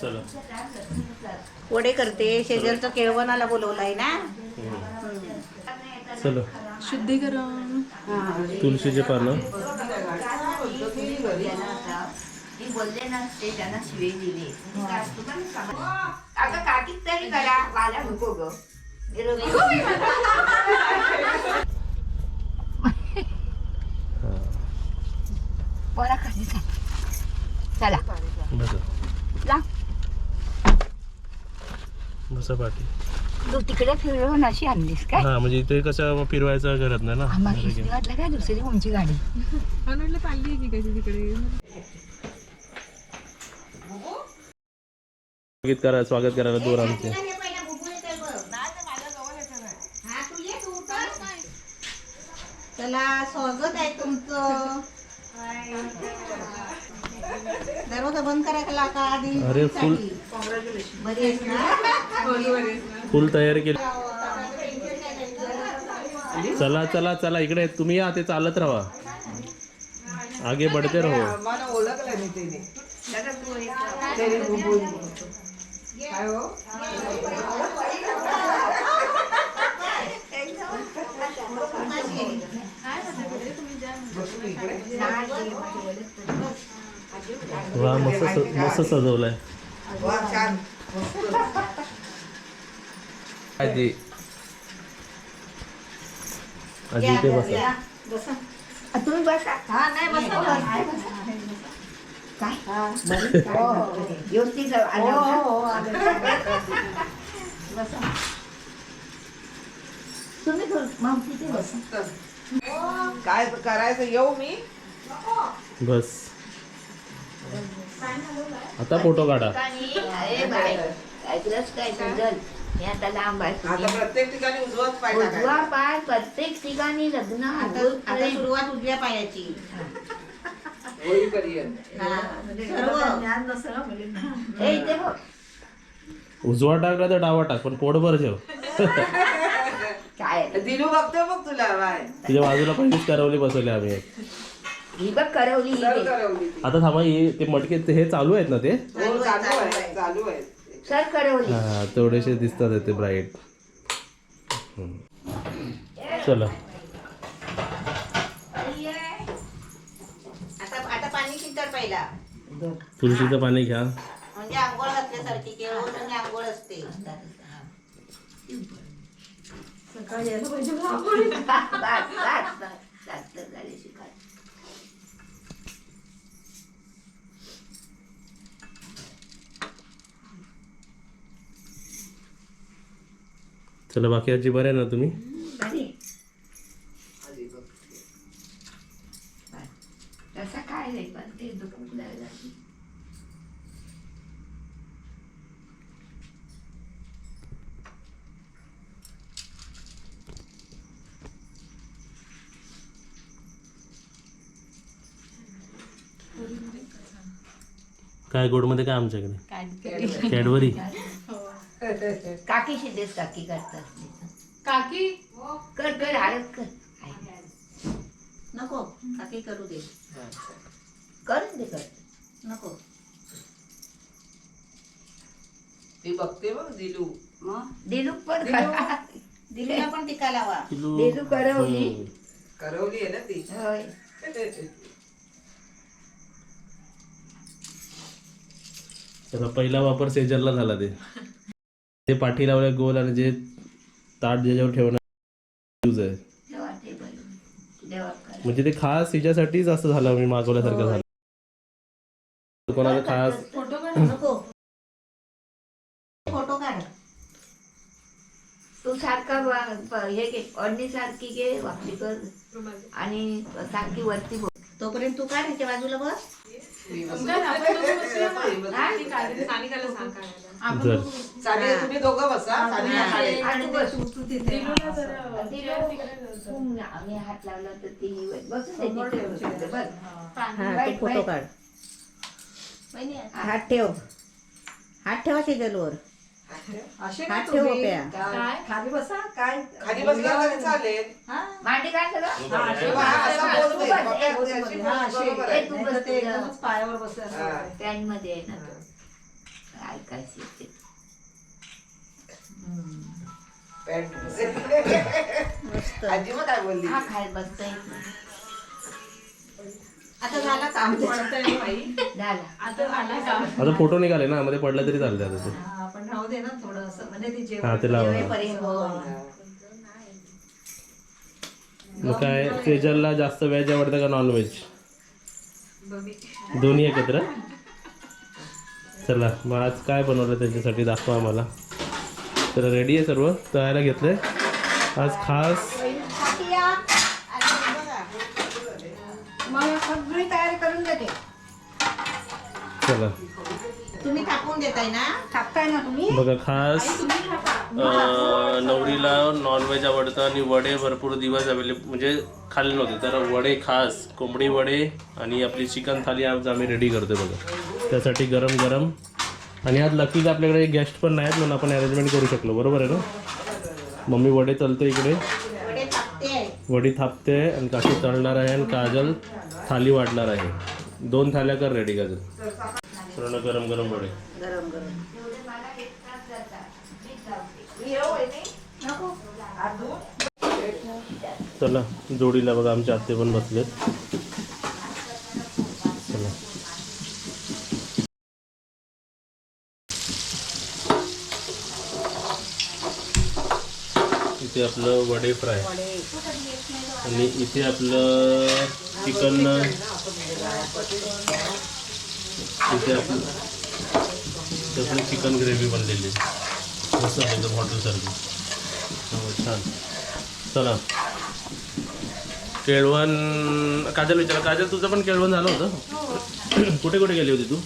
चला. वडे करते. शेजारचं केळवणाला बोलवलंय ना? चला. शुद्धीकरण. तुळशीचे पानं. बोलले ना ते त्यांना शिवे दिली आता काकीच तरी करा मला नको ग बरा. कधी चला बसा बसा पाठी. तू तिकडे फिरवून अशी आणलीस काय? हा म्हणजे इथे कसं फिरवायचं करत नाही ना आम्हाला वाटलं काय दुसरी कोणची गाडी? वाटलं चालली आहे की कशी तिकडे? स्वागत करा स्वागत करायला दूर आमचे चला स्वागत आहे तुमचं. दरवाजा बंद करायला का आधी. अरे, फुल- बरी आहेस ना? फुल तयारी केली. चला चला चला इकडे तुम्ही या ते चालत राहा. आगे बढ़ते राहो. वा मस्त मस्त सजवलंय. आजी. आजी इथे बसा. तुम्ही बसा. हा नाही बसा काय? हो, हो. व्यवस्थित आलं होतं? बसा. तुम्ही थोडं- बसा. काय करायचं येऊ मी? बस. आता फोटो काढा. ऐकलंच काय आता लांब आता. प्रत्येक ठिकाणी उजवाच पाय उजवा टाकायचा. पाय प्रत्येक ठिकाणी लग्न अंघोळ करेल. सुरुवात उजव्या पायाची. होईपर्यंत. हे इथे बघ. उजवा टाकला तर डावा टाक पण पोटभर ठेव. काय? दिलू बघतोय बघ तुला बाय. तुझ्या बाजूला पहिलीच करवली बसवली आम्ही. ही बघ करवली ही सर बघ. करवली ती. आता थांबा हे ते मटके ते हे चालू आहेत ना ते? हो चालू आहे चालू आहे हा तेवढेसे दिसतात ते ब्राईट. चला. आता आता पाणी शिंतर पहिला. तुळशीचं पाणी घ्या. म्हणजे आंघोळ घातल्यासारखी केळवण आणि आंघोळ असते. बस, बस, बस. जास्त झाली शिकाय चला बाकी आजी बरे आहे ना तुम्ही. काय गोडमध्ये काय आमच्याकडे? कॅडबरी. काकी शिंदेच काकी करतात. काकी? कर कर हळद कर. नको काकी करू दे. करून दे कर. नको. ती बघते बघ दिलू. मग? दिलू पण दिलू. दिलीला पण टिका लावा. देजू करवली. करवली आहे ना ती? होय. त्याचा पहिला वापर सेजलला झाला ते. ते पाठी लावल्या गोल आणि जे ताट ज्याच्यावर ठेवणार यूज आहे. म्हणजे ते खास हिच्यासाठीच असं झालं मी मागवल्यासारखं झालं. कोणाला खास फोटो काढ नको. फोटो काढ. तू सारखा हे घे अडणी सारखी घे वाकडी कर. आणि सारखी वरती बोल तोपर्यंत तू काढ ह्याच्या बाजूला बस. जर. तुम्ही दोघं बसा हा. खाली. आणि तू बस आम्ही हात लावला तर ती बसून. बस. हा. फोटो. काढ. हात ठेव. हात ठेवा शेजलवर असे हात ठेव तुम्ही. ओप्या. काय? खाली बसला तरी चालेल. मांडी काढ सगळं तेव्हा हा असा तू बोलतोय. बस, ओप्या, ए, अशी. ए, बोल, बरोबर आहे. ए, तू बस तुझं हा. पॅनमध्ये आहे ना तू. ऐकायची. ते पॅन्ट आजी मग काय बोलली? हा खायला बसता येत नाही आता झाला काम. झाला. आता फोटो निघाले ना मध्ये पडलं तरी चालते आता ते. राहू दे ना थोडं असं म्हणजे ती हा ते लावा. जेवेपर्यंत हो. मग काय सेजलला जास्त व्हेज आवडतं का नॉन व्हेज दोन्ही एकत्र? चला मग आज काय बनवलं त्याच्यासाठी दाखवा आम्हाला. तर रेडी आहे सर्व तयायला घेतलंय. आज खास मग सगळी तयारी करून देते. चला. तुम्ही टाकून देताय ना? टाकताय ना तुम्ही? बघा खास अं, नवरीला नॉनव्हेज आवडतं आणि वडे भरपूर दिवस अवेलेबल म्हणजे खाल्ले नव्हते तर वडे खास कोंबडी वडे आणि आपली चिकन थाली आज आम्ही रेडी करतोय बघा. त्यासाठी गरम गरम. आणि आज लकीला आपल्याकडे गेस्ट पण नाहीत म्हणून आपण अरेंजमेंट करू शकलो. बरोबर आहे ना? मम्मी वडे तलते इकडे. वडे थापते. आणि काकी तळणार आहे आणि काजल थाली वाढणार आहे. दोन थाल्या कर रेडी काजल. पूर्ण गरम गरम वडे. गरम गरम. चला जोडीला बघा आमचे आत्ते पण बसलेत. इथे आपलं वडे फ्राय. आणि इथे आपलं चिकन इथे आपलं आपलं चिकन ग्रेव्ही बनलेली. आहे मस्त आहे एकदम हॉटेलसारखी छान. चला. केळवण काजल विचारा काजल तुझं पण केळवण झालं होतं? कुठे कुठे गेली होती तू?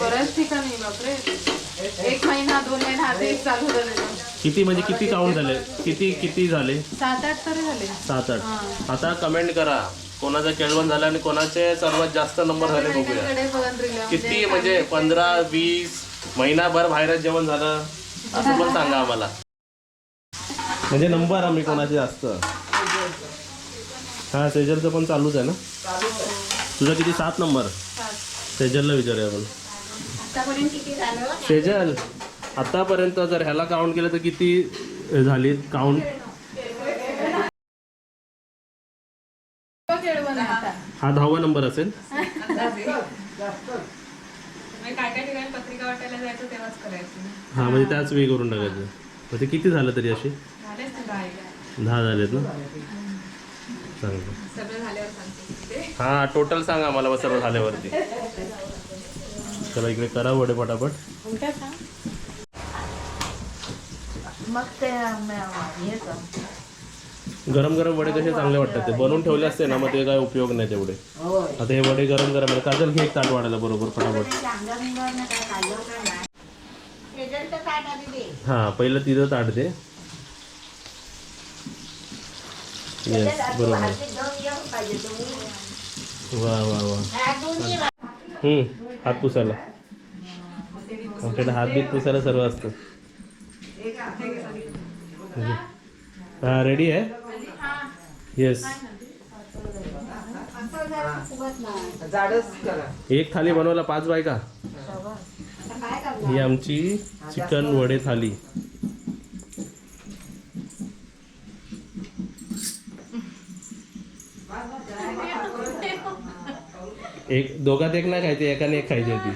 बऱ्याच ठिकाणी बापरे. एक महिना दोन महिना आधी चालू झालं किती म्हणजे किती काउंट झाले? किती किती झाले? सात आठ तरी झाले. सात आठ. आता कमेंट करा. कोणाचं केळवण झालं आणि कोणाचे सर्वात जास्त नंबर झाले बघूया. दिलं किती म्हणजे पंधरा वीस महिनाभर बाहेरच जेवण झालं? असं पण सांगा आम्हाला. म्हणजे नंबर आम्ही कोणाचे जास्त? हा सेजलचं पण चालूच आहे ना? तुझा किती? सात नंबर सेजलला विचारूया आपण. आतापर्यंत किती झालं? सेजल. आतापर्यंत जर ह्याला काउंट केलं तर किती झाली? काउंट हा दहावा नंबर असेल. हा म्हणजे त्याच वेळी करून टाकायचं. मग ते किती झालं तरी असे? दहा झालेत ना? चांगलं. हा टोटल सांगा आम्हाला सर्व झाल्यावरती. चला इकडे करा वडे पटापट. मग ते. गरम गरम वडे कसे चांगले वाटतात ते? बनवून ठेवले असते ना मग ते काय उपयोग नाही तेवढे. आता हे वडे गरम गरम आहे. काजल घे एक ताट वाढायला बरोबर दे. हा पहिलं तिथं ताट दे. येस बरोबर. वा वा वा. हात पुसायला. आमच्याकडे हात बीत पुसायला सर्व असतं. रेडी आहे? येस एक थाली बनवला पाच बायका. ही आमची चिकन वडे थाली. एक दोघात एक नाही खायची एकाने एक खायची होती.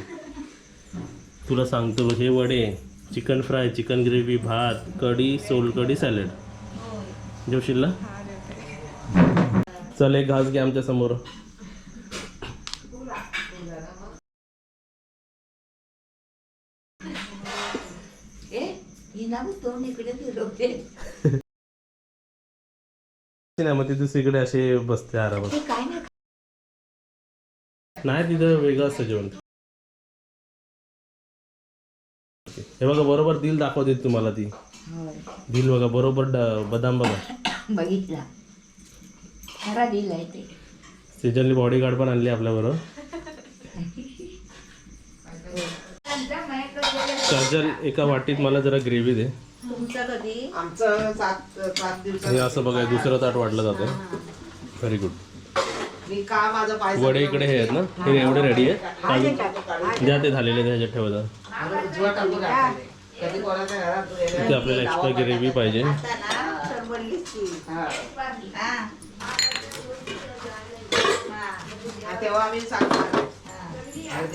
तुला सांगतो हे वडे. चिकन फ्राय चिकन ग्रेव्ही भात कढी सोलकढी सॅलड. जेवशील ना चल एक घास घे आमच्यासमोर. मग नाही ती दुसरीकडे असे बसते आरामात. नाही तिथं वेगळं असतं जेवण. हे बघा बरोबर दिल दाखवते तुम्हाला ती. दिल बघा बरोबर ड- बदाम बघा. बघितला. खरा दिलाय ते. सिजनली बॉडी गार्ड पण आणली आपल्या बरोबर काजल एका वाटीत मला जरा ग्रेव्ही दे. तुमचं कधी? आमचं सात सात दिवसात हे असं बघा दुसरं ताट वाटलं जातं व्हेरी गुड मी का माझं पाय वडे इकडे हे आहेत ना? हे एवढे रेडी आहे काजू? द्या ते झालेले ह्याच्यात ठेवता इथे आपल्याला एक्स्ट्रा ग्रेव्ही पाहिजे. तेव्हा आम्ही सांगणार.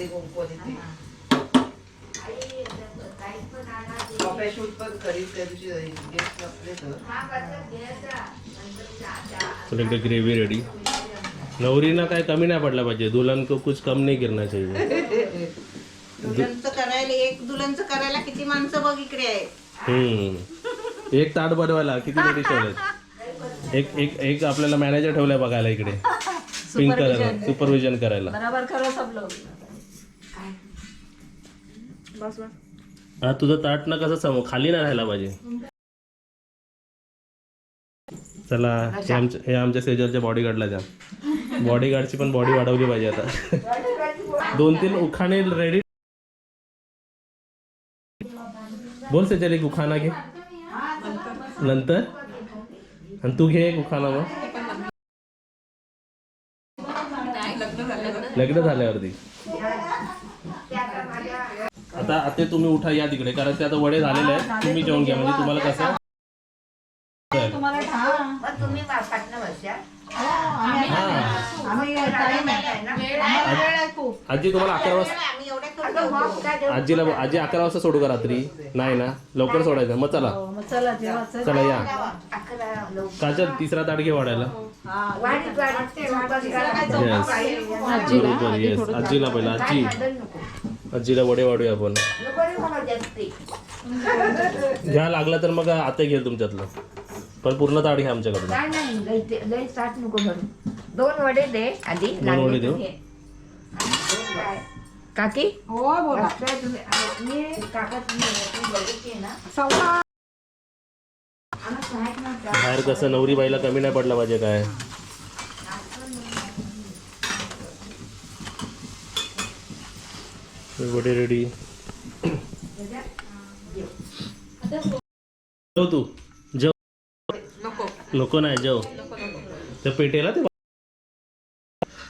कुंकू इकडे ग्रेव्ही रेडी नवरीना काय कमी नाही पडला पाहिजे. दुल्हन को कुछ कम नाही करना चाहिए. एक करायला किती माणसं बघ इकडे आहे हम्म. एक ताट बनवायला किती रेडी ठेवलेत एक एक एक आपल्याला मॅनेजर ठेवलाय बघायला इकडे. पिंक कलर सुपरविजन करायला. बराबर करो सब लोग हा तुझं ताट ना कसं समोर खाली नाही राहायला पाहिजे. चला हे आमच्या हे आमच्या सेजलच्या बॉडीगार्डला जा बॉडीगार्डची पण बॉडी वाढवली पाहिजे आता. दोन तीन उखाणे रेडी बोल सेजल एक उखाणा घे नंतर? आणि तू घे एक उखाणा मग लग्न झाल्यावरती आता आता तुम्ही उठा या तिकडे. कारण ते आता वडे झालेले आहेत. तुम्ही जेवण घ्या. म्हणजे तुम्हाला कसं तुम्ही हा. आजी तुम्हाला अकरा वाजता? आजीला आजी अकरा वाजता सोडू का रात्री? नाही ना? लवकर सोडायचं. मग चला. चला या. काच्या तिसरा ताट घे वाढायला. येस बरोबर येस आजीला पहिला आजी. आजीला वडे वाढूया आपण. घ्या लागला तर मग आता घेईल तुमच्यातलं. पण पूर्ण ताट घ्या आमच्याकडून नाही नाही लई ते- लई साठ नको भरू दोन वडे दे आधी दोन लागले वडे तर देऊ? घे. काय? काकी हो बोला काय तुम्ही आ, मी काका तुम्ही तुम्ही बघितली ना सव्वा आम्ही सहायक ना जा. बाहेर कसं नवरी बाईला कमी नाही पडला पाहिजे काय वडे रेडी तू नको नको नाही जेव त्या पेटेला ते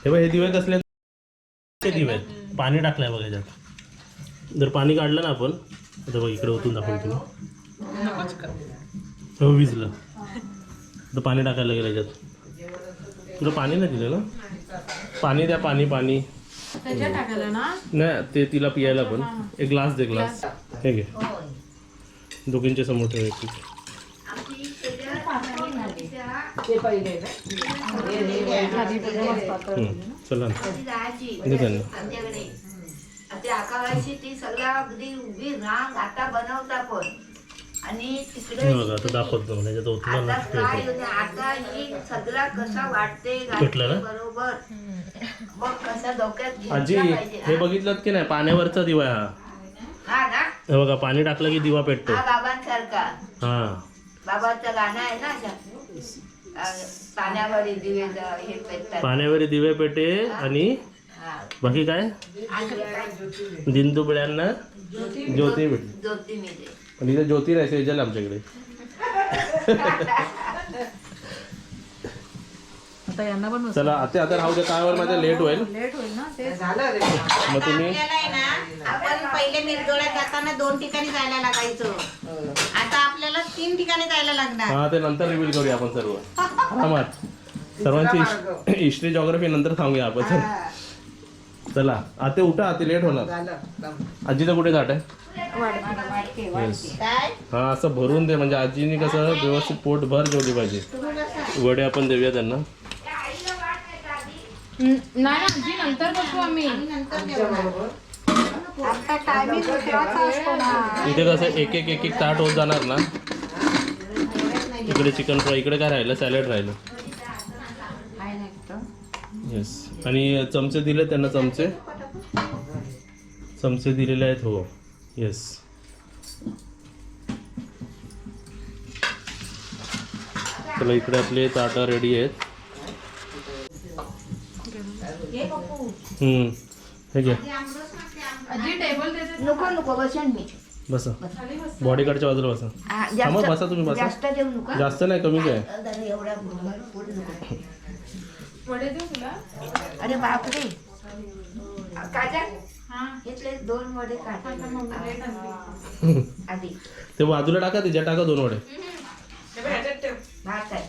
हे बघ हे दिवे कसले दिवे. आहेत पाणी टाकलंय बघ ह्याच्यात. जर पाणी काढलं ना आपण आता बघ इकडे ओतून दाखवून तुला. हो विजलं तर पाणी टाकायला गेलं ह्याच्यात. तुला पाणी नाही दिलं ना पाणी द्या पाणी पाणी. नाही ते तिला पियायला पण. एक ग्लास दे ग्लास. हे घे. दोघींच्या समोर ठेव एक. ते पहिले चला ते आकावायची ती सगळं अगदी उभी रांग आता बनवता पण आणि तिकडे आता काय. होते ही सगळा कसा वाटते? बरोबर मग कसा डोक्यात आजी हे. बघितलं की नाही पाण्यावरचा दिवा हा हा ना हे बघा पाणी टाकलं की दिवा पेटतो बाबांसारखा हा बाबाचं गाणं आहे ना पाण्यावर दिवे हे पेटतात. पेटे आणि हा. बाकी काय? दिनदुबळ्यांना ज्योती भेट. ज्योती आणि इथे ज्योती नाही सेजल आमच्याकडे. आता यांना पण चला आता आता राहू दे काय माझ्या लेट होईल. लेट होईल ना ते झालं रे. मग तुम्ही आपल्याला आहे ना आपण पहिले मिरजोळ्यात जाताना दोन ठिकाणी जायला लागायचं. आपल्याला तीन ठिकाणी जायला लागणार. हा ते नंतर रिव्हील करूया आपण सर्व. आरामात. सर्वांची हिस्ट्री जॉग्राफी नंतर सांगूया आपण. चला. चला आता उठा आता लेट होणार. झालं दम. आजीचं कुठे ताट आहे. काय? हा असं भरून दे म्हणजे आजीने कसं व्यवस्थित पोट भर जेवली पाहिजे. वडे आपण देऊया त्यांना. नाही ना आजी नंतर बसू आम्ही. आता टायमिंग दुसराचा असतो ना. इथे कसं एक एक एक एक ताट होत जाणार ना. इकडे चिकन फ्राय इकडे काय राहिलं? सॅलड राहिलं. येस आणि चमचे दिले त्यांना चमचे? चमचे दिलेले आहेत हो. येस चला इकडे आपले ताटा रेडी आहेत. हे घ्या नको नको बसेन मी बसा. बॉडीगार्डच्या बाजूला बसा. जास्त बसा तुम्ही, बसा. जास्त देऊ नका. जास्त नाही कमीच आहे देऊ तुला? अरे बापरे. दोन वडे ते बाजूला टाका तिच्या टाका दोन वडे. भात आहे.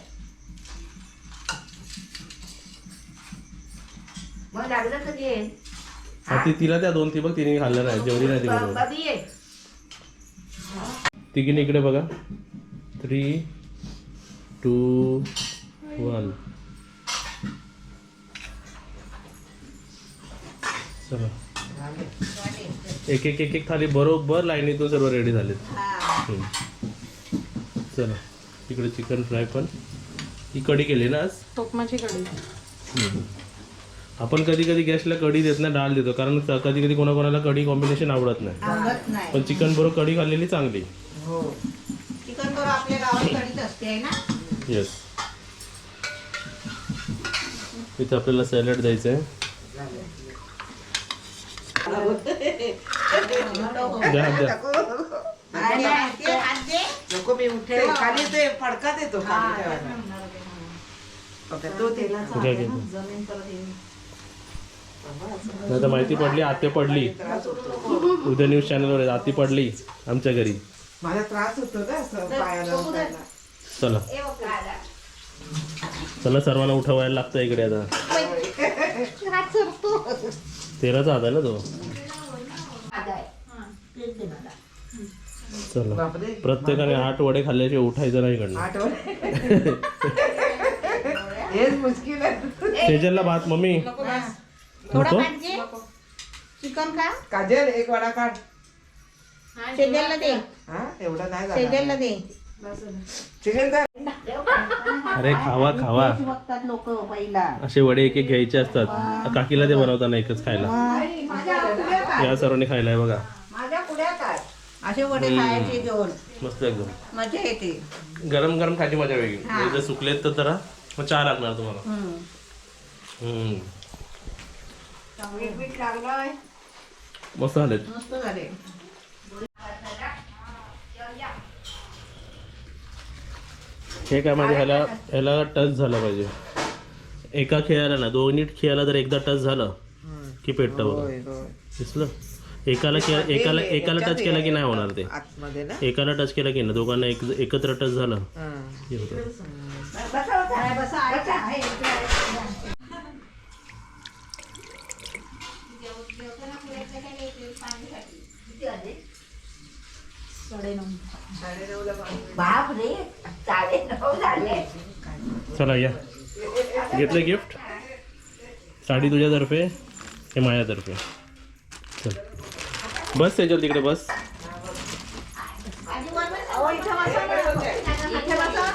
मग लागलं तर घे. हा, ती तिला त्या दोन ती बघ तिने खाल्लं नाही जेवढी नाही ती तिघीने इकडे बघा. थ्री टू वन चला. एक एक एक एक थाली बरोबर लाईनीतून सर्व रेडी झालेत. चला. इकडे चिकन फ्राय पण. ही कढी केली ना आज? टोकमाची कढी. आपण कधी कधी गॅसला कढी देत नाही डाळ देतो. कारण कधी कधी कोणाकोणाला कढी कॉम्बिनेशन आवडत नाही. आवडत नाही. पण चिकन बरोबर कढी खाल्लेली चांगली. हो. चिकन बरोबर आपल्या गावात कढीच असते आहे ना? येस इथे आपल्याला सॅलड द्यायचं आहे. द्या द्या. आणि ते हात दे. नको मी उठते खाली ते फडकात येतो खाली ठेवायला. ओके, तो तेलाचा घ्या, घ्या. नाही तर माहिती पडली आते पडली. त्रास होतो. उद्या न्यूज चॅनलवर आती पडली आमच्या घरी. माझा त्रास होतो ना असं पायाला उठायला. चला. चला सर्वांना उठवायला लागतं इकडे आता. तेराचा हात आहे ना तो. मला. चला. बापरे. प्रत्येकाने आठ वडे खाल्ल्याशिवाय उठायचं नाही इकडनं. आठवण हेच मुश्किल आहे. सेजलला भात मम्मी? नको चिकन का काजल एक वडा काढ. शेजारला दे. हा एवढा नाही शेजारला झाला दे. चिकन काय अरे खावा खावा. बघतात लोक पहिला. असे वडे एक एक घ्यायचे असतात. काकीला ते बनवताना एकच खायला. या सर्वांनी खायला आहे बघा. माझ्या पुढ्यात आहे. असे वडे खायचे दोन मस्त एकदम. मजा येते. गरम गरम खायची मजा वेगळी. जर सुकलेत तर जरा मग चहा लागणार तुम्हाला. हम्म. मीठ. मस्त झालेत. मस्त झाले. हे काय म्हणजे ह्याला ह्याला टच झालं पाहिजे. एका खेळाला ना दोन्ही खेळाला जर एकदा टच झालं की पेटतं बघा. दिसलं? एकाला खेळ एकाला एकाला टच केला की नाही होणार ते. एकाला टच केला की ना दोघांना एक एकत्र टच झालं. हा. की होतं बसा, बाप रे साडे नऊ झाले. चला या घेतलं गिफ्ट? साडी तुझ्यातर्फे हे माझ्यातर्फे चल. बस त्याच्यावर तिकडे बस. अहो, इथं बसा ना. इथे बसा.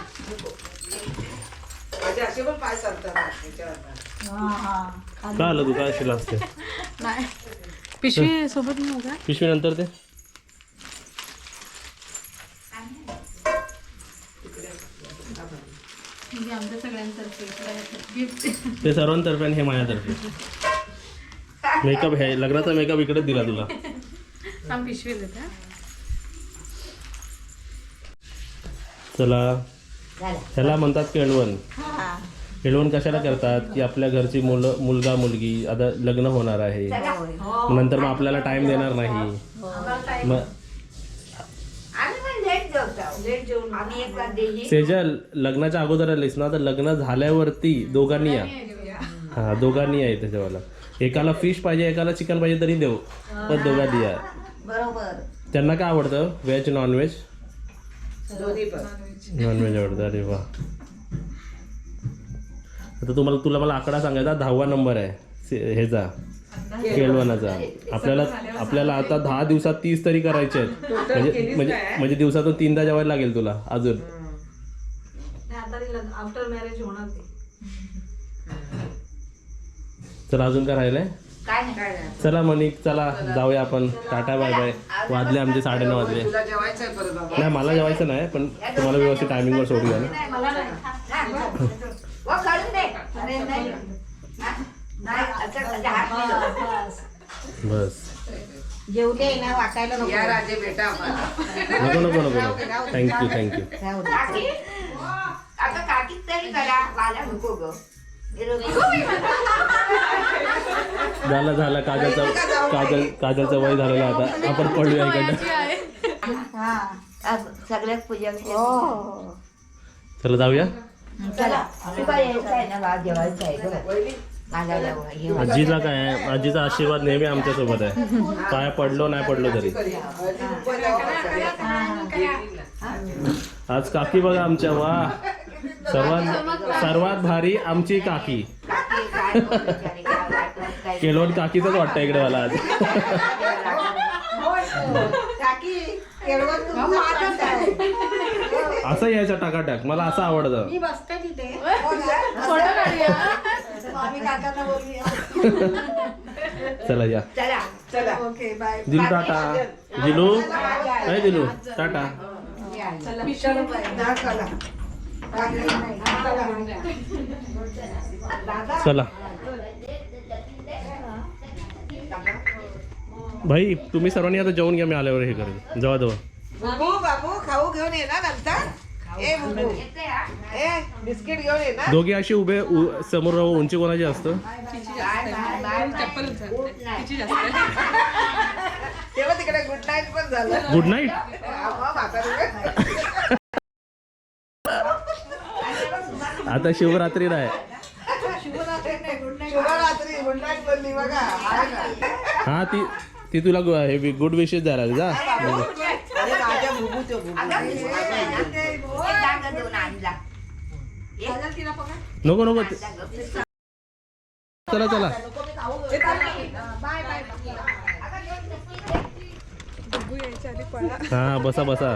माझे असे पण पाय चालतात याच्यावर. हा, हा. का आलं तू? काय असेल असते नाही. पिशवी सोबत पिशवी नंतर ते म्हणजे आमच्या सगळ्यांतर्फे गिफ्ट ते सर्वांतर्फे आणि हे माझ्यातर्फे. मेकअप हे लग्नाचा मेकअप इकडेच दिला तुला. आम पिशवी देते हा. चला. ह्याला म्हणतात केळवण हा. केळवण कशाला करतात? की आपल्या घरची मुलं मुलगा मुलगी आता लग्न होणार आहे. नंतर मग आपल्याला टाइम देणार नाही. मग आम्ही पण लेट जेवतो लेट जेवून आम्ही एक वाजता देही सेजल लग्नाच्या अगोदर आलीस ना तर लग्न झाल्यावरती दोघांनी या. हा दोघांनी या त्याच्यावाला एकाला फिश पाहिजे एकाला चिकन पाहिजे तरी देऊ. पण दोघांनी या. बरोबर. त्यांना काय आवडतं? व्हेज नॉनव्हेज नॉनव्हेज आवडतं. अरे वा. आता तुम्हाला तुला मला आकडा सांगायचा दहावा नंबर आहे. से- ह्याचा केळवणाचा आपल्याला आपल्याला आता दहा दिवसात तीस तरी करायचे आहेत. म्हणजे म्हणजे म्हणजे दिवसातून तीनदा जेवायला लागेल तुला अजून. आफ्टर मॅरेज होणार ते. चला अजून काय राहिलंय? काय नाही चला मनिक चला जाऊया आपण. Tata bye bye. वाजले आमचे साडेनऊ वाजले. आहे परत बाबा. नाही मला जेवायचं नाही पण तुम्हाला व्यवस्थित टायमिंगवर सोडूया ना. बस. जेवले ना वाटायला नको. या राजे बेटा आम्हाला. नको नको नको नको थँक्यू थँक्यू राहू दे. काकी? आता काकीच तरी करा. मला नको ग. झालं झालं. काजलचं काजल काजलचं वय झालेलं आता. आपण पडूया आज सगळ्यात पूजा केली. चला जाऊया. चला. जेवायचं आहे. हे. आजीचा काय आहे? आजीचा आशीर्वाद नेहमी आमच्यासोबत आहे. पाय पडलो नाही पडलो तरी. आज काकी बघा आमच्या वा. सर्वात सर्वात भारी आमची काकी. काकी काय बिचारी, काय वाटत काय. केलवण काकीचंच वाटतं इकडे मला आज. असं यायचं टाकाटाक मला असं आवडतं. चला या. चला. चला. ओके बाय दिलू टाटा. दिलू? काय दिलू. टाटा. चला. चला. भाई तुम्ही सर्वांनी आता जेवण घ्या मी आल्यावर हे करेल जवळ जवळ बुबू बाबू खाऊ घेऊन ये ना नंतर. बिस्किट घेऊन ये ना. दोघे असे उभे उ- समोर राहू उंची कोणाची असतं? तेव्हा तिकडे गुड नाईट पण झालं. गुड नाईट अहो, म्हातारी. आता शिवरात्री नाही. शुभरात्री गुड नाईट बोलली बघा. आहे ना. हा ती ती तुला गु- हे गुड विशेष द्यायला लागली जा. अरे माझ्या तो आणला. नको नको. चला चला. हा बसा बसा.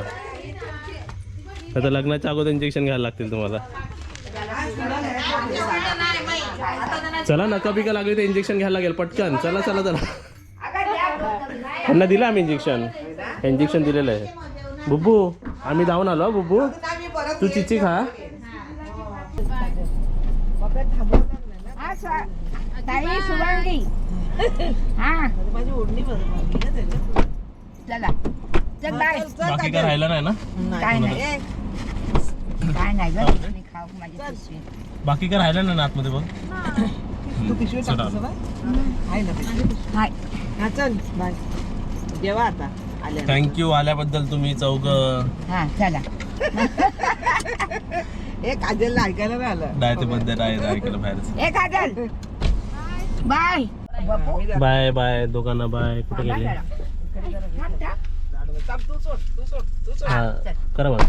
आता लग्नाच्या अगोदर इंजेक्शन घ्यायला लागतील तुम्हाला. चला नका बिका लागली तर इंजेक्शन घ्यायला लागेल पटकन. चला चला चला. त्यांना दिलं आम्ही इंजेक्शन इंजेक्शन दिलेलं आहे. बुब्बू आम्ही जाऊन आलो बुब्बू. तू चिची खा स्वा- ताई सुवर्णी. हा. माझी ओढणी बरोबर चला. चल बाय बाकी काय राहिलं नाही ना? काय नाही. काय नाही गं मी खाऊ माझी पिशवी? बाकी काय राहिलं नाही ना आतमध्ये बघ? तू पिशवी ना चल बाय जेवा आता. थँक्यू आल्याबद्दल तुम्ही चौघ. हा चला. हे काजलला ऐकायला नाही आलं. डाय ते ऐकलं बाहेर काजल. बाय. बाय बाय दोघांना बाय. कुठे गेले? हा करा बघ